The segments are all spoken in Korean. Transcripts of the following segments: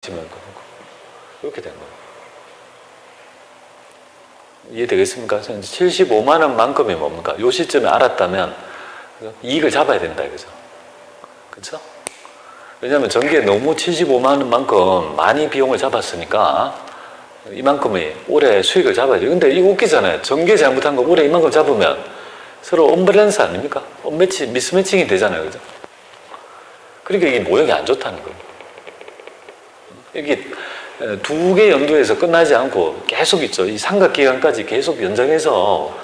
지면 이렇게 된 거예요. 이해되겠습니까? 75만 원만큼이 뭡니까? 요 시점에 알았다면 그죠? 이익을 잡아야 된다 이거죠. 그렇죠? 왜냐하면 전기에 너무 75만 원만큼 많이 비용을 잡았으니까 이만큼의 올해 수익을 잡아야 돼요. 근데 이거 웃기잖아요. 전기에 잘못한 거 올해 이만큼 잡으면 서로 언밸런스 아닙니까? 언매치, 미스매칭이 되잖아요. 그죠? 그러니까 이게 모형이 안 좋다는 거예요. 여기 두개 연도에서 끝나지 않고 계속 있죠. 이 삼각 기간까지 계속 연장해서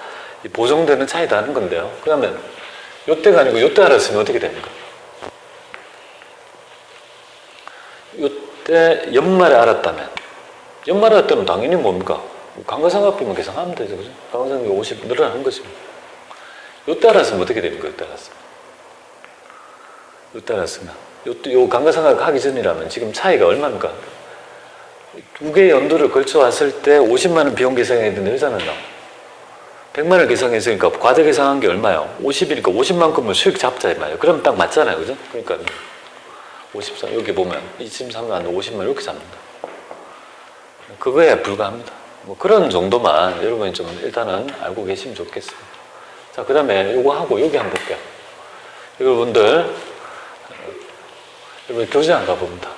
이 보정되는 차이다는 건데요. 그러면 요때가 아니고 요때 알았으면 어떻게 됩니까? 요때 연말에 알았다면 연말에 알았다면 당연히 뭡니까? 강가상각비만 계산하면 되죠. 그죠? 강가상각비 50 늘어나는 거죠. 요때 알았으면 어떻게 됩니까? 요때 알았으면. 요때 알았으면. 요, 요 강가상각 하기 전이라면 지금 차이가 얼마입니까? 두개 연도를 걸쳐 왔을 때 50만 원 비용 계산해야 되는 여자는요. 100만 원 계산했으니까 과대 계산한 게 얼마요? 50이니까 50만큼을 수익 잡자 이 말이에요. 그럼 딱 맞잖아요. 그죠? 그러니까 53 여기 보면 23만 50만 이렇게 잡는다. 그거에 불과합니다. 뭐 그런 정도만 여러분이 좀 일단은 알고 계시면 좋겠습니다. 자, 그 다음에 요거 하고 여기 한번 볼게요. 여러분들 여러분 교재 안 가봅니다.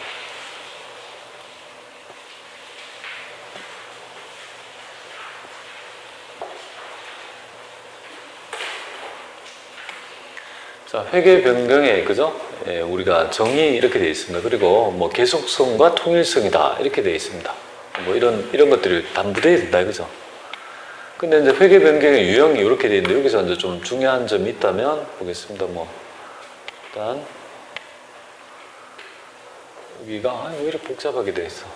자, 회계 변경에 그죠? 예, 우리가 정의 이렇게 되어 있습니다. 그리고 뭐 계속성과 통일성이다 이렇게 되어 있습니다. 뭐 이런 이런 것들이 담보되어야 된다 이거죠. 근데 이제 회계 변경의 유형이 이렇게 되어 있는데 여기서 이제 좀 중요한 점이 있다면 보겠습니다. 뭐 일단 여기가 아, 왜 이렇게 복잡하게 돼 있어?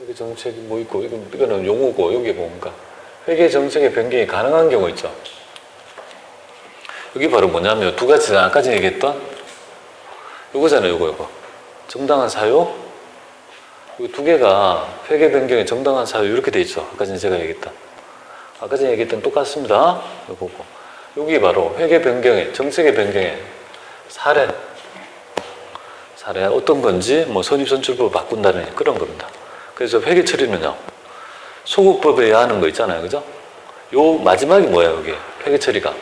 여기 정책이 뭐 있고 이건 이거는 용어고 여기 뭔가. 회계 정책의 변경이 가능한 경우 있죠. 여기 바로 뭐냐면 두 가지 아까 전에 얘기했던 요거잖아요 요거 요거. 정당한 사유? 이두 개가 회계 변경의 정당한 사유 이렇게 돼 있죠 아까 전에 제가 얘기했던. 아까 전에 얘기했던 똑같습니다. 요거고 여기 바로 회계 변경의 정책의 변경의 사례 사례 어떤 건지 뭐 선입선출법을 바꾼다는 그런 겁니다 그래서 회계 처리는요 소급법에 의하는 거 있잖아요 그죠 요 마지막이 뭐예요 여기 회계 처리가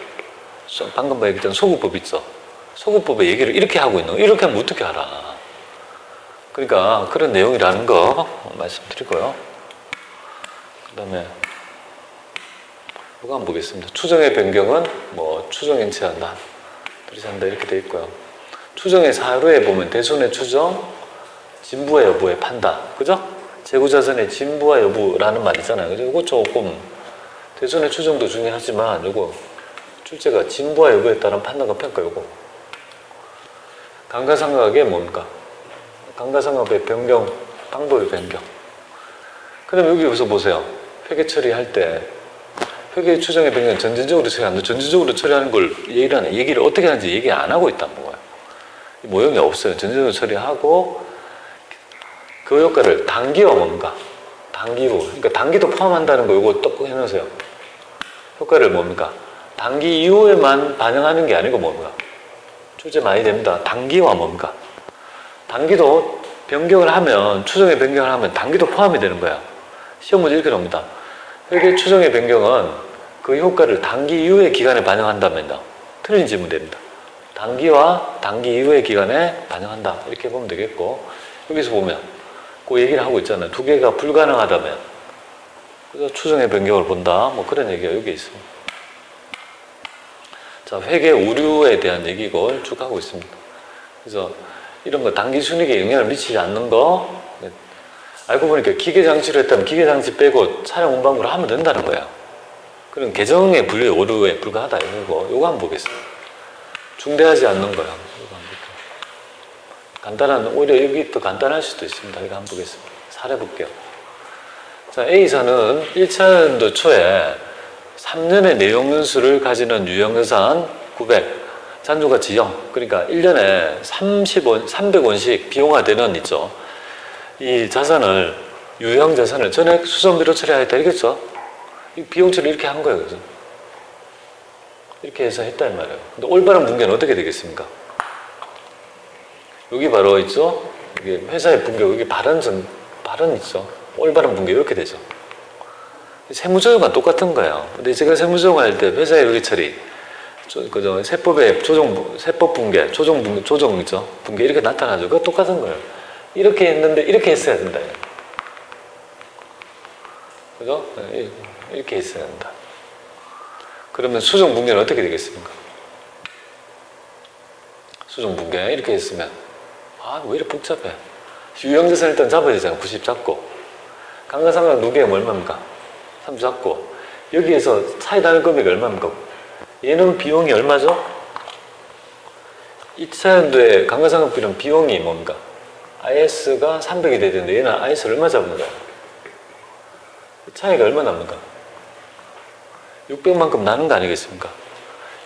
방금 뭐 얘기했던 소급법 있죠. 소급법의 얘기를 이렇게 하고 있는 거. 이렇게 하면 어떻게 알아. 그러니까 그런 내용이라는 거 말씀드리고요. 그 다음에 이거 한번 보겠습니다. 추정의 변경은 뭐 추정인체한다. 들이산다 이렇게 돼 있고요. 추정의 사료에 보면 대손의 추정, 진부와 여부의 판단. 그죠? 재고자산의 진부와 여부라는 말 있잖아요. 그죠? 이거 조금 대손의 추정도 중요하지만 이거 출제가 진부와 여부에 따른 판단과 평가 요거 강가상각의 뭡니까? 강가상각의 변경 방법의 변경 그럼 여기 여기서 보세요 회계 처리할 때 회계 추정의 변경 전진적으로 처리하는 전진적으로 처리하는 걸 얘기를 하네 얘기를 어떻게 하는지 얘기 안 하고 거예요 이 모형이 없어요 전진적으로 처리하고 그 효과를 단기와 뭡니까? 단기로 그러니까 단기도 포함한다는 거 이거 똑 해놓으세요 효과를 뭡니까? 단기 이후에만 반영하는 게 아니고 뭡니까? 출제 많이 됩니다. 단기와 뭡니까? 단기도 변경을 하면, 추정의 변경을 하면 단기도 포함이 되는 거야. 시험 문제 이렇게 나옵니다. 회계 추정의 변경은 그 효과를 단기 이후의 기간에 반영한다면요. 틀린 질문 됩니다. 단기와 단기 이후의 기간에 반영한다. 이렇게 보면 되겠고, 여기서 보면, 그 얘기를 하고 있잖아요. 두 개가 불가능하다면, 그래서 추정의 변경을 본다. 뭐 그런 얘기가 여기 있습니다. 자, 회계 오류에 대한 얘기를 쭉 하고 있습니다. 그래서 이런 거 단기 순익에 영향을 미치지 않는 거 네. 알고 보니까 기계 장치를 했다면 기계 장치 빼고 촬영 운반부를 하면 된다는 거야. 그런 계정의 분류의 오류에 불과하다 이거 요거 한번 보겠습니다. 중대하지 않는 거야. 간단한 오히려 여기 더 간단할 수도 있습니다. 이거 한번 보겠습니다. 사례 볼게요. 자, A사는 1차 연도 초에 3년의 내용 연수를 가지는 유형자산 900, 잔존가치 0. 그러니까 1년에 30원, 300원씩 비용화되는 있죠. 이 자산을, 유형 자산을 전액 수선비로. 이겠죠? 이 비용 처리 이렇게 한 거예요. 그래서. 이렇게 해서 했단 말이에요. 근데 올바른 분계는 어떻게 되겠습니까? 여기 바로 있죠? 이게 회사의 이게 바른 전, 바른 있죠. 올바른 분격 이렇게 되죠. 세무조정과 똑같은 거예요. 근데 제가 세무조정 할 때 회사의 회계 처리, 조- 그죠? 세법의 조정, 세법 붕괴, 조정 붕괴, 조정 있죠? 붕괴 이렇게 나타나죠. 그거 똑같은 거예요. 이렇게 했는데 이렇게 했어야 된다. 그죠? 네, 이렇게 했어야 된다. 그러면 수정 붕괴는 어떻게 되겠습니까? 수정 붕괴 이렇게 했으면 아 왜 이렇게 복잡해? 유형자산 일단 잡아야 되잖아. 90 잡고 강가상각 누계가 얼마입니까? 3 잡고 여기에서 차이 나는 금액이 얼마입니까? 얘는 비용이 얼마죠? 2차 연도에 강가상각비는 비용이 뭡니까? IS가 300이 돼야 되는데 얘는 IS 얼마 잡은 거야? 차이가 얼마 납니까? 600만큼 나는 거 아니겠습니까?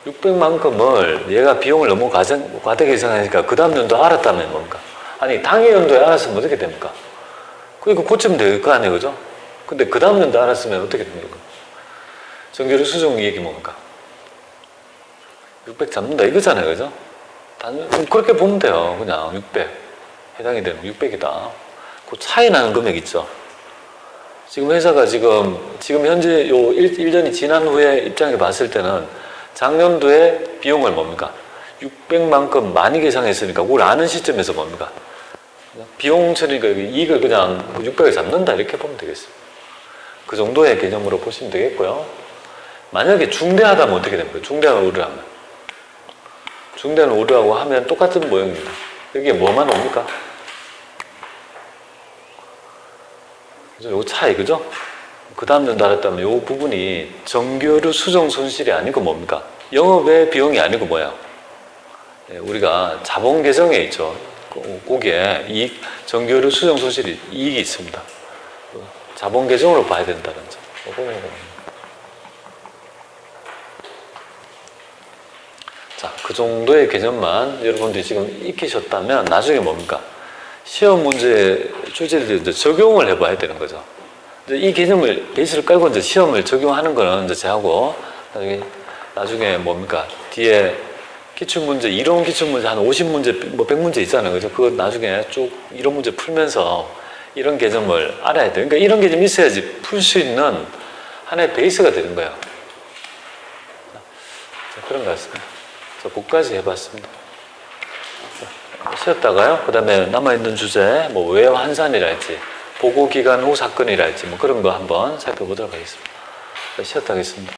600만큼을 얘가 비용을 너무 과다하게 예상하니까 그 다음 연도 알았다면 뭡니까? 아니 당해 연도에 알았으면 어떻게 됩니까? 그러니까 고치면 될 거 아니에요 그죠? 근데 그 다음 연도 알았으면 어떻게 됩니까? 정규리 수정 이익이 뭡니까? 600 잡는다 이거잖아요 그죠? 단, 그렇게 보면 돼요 그냥 600 해당이 되면 600이다 그 차이 나는 금액 있죠 지금 회사가 지금 지금 현재 요 1, 1년이 지난 후에 입장에 봤을 때는 작년도에 비용을 뭡니까? 600만큼 많이 계산했으니까 그걸 아는 시점에서 뭡니까? 비용 처리가 이익을 그냥 600을 잡는다 이렇게 보면 되겠습니다. 그 정도의 개념으로 보시면 되겠고요. 만약에 중대하다면 어떻게 됩니까? 중대한 오류하면 중대한 오류하고 하면 똑같은 모형입니다. 여기에 뭐만 옵니까? 그죠? 요 차이, 그죠? 그 다음 연도 알았다면 요 부분이 정규류 수정 손실이 아니고 뭡니까? 영업의 비용이 아니고 뭐야? 예, 우리가 자본 계정에 있죠. 그- 거기에 이익, 정규류 수정 손실이 이익이 있습니다. 그 자본 계정으로 봐야 된다는 점. 자, 그 정도의 개념만 여러분들이 지금 익히셨다면 나중에 뭡니까? 시험 문제 출제를 이제 적용을 해봐야 되는 거죠. 이 개념을 베이스를 깔고 이제 시험을 적용하는 거는 이제 제하고 나중에 나중에 뭡니까? 뒤에 기출 문제, 이론 기출 문제 한 50문제, 뭐 100문제 있잖아요. 그죠? 그거 나중에 쭉 이론 문제 풀면서 이런 개념을 알아야 돼요. 그러니까 이런 개념이 있어야지 풀 수 있는 하나의 베이스가 되는 거예요. 자, 그런 것 같습니다. 자, 그까지 해봤습니다. 자, 쉬었다가요. 그 다음에 남아있는 주제, 뭐, 외 환산이랄지, 보고 기간 후 사건이랄지, 뭐 그런 거 한번 살펴보도록 하겠습니다. 자, 쉬었다 하겠습니다.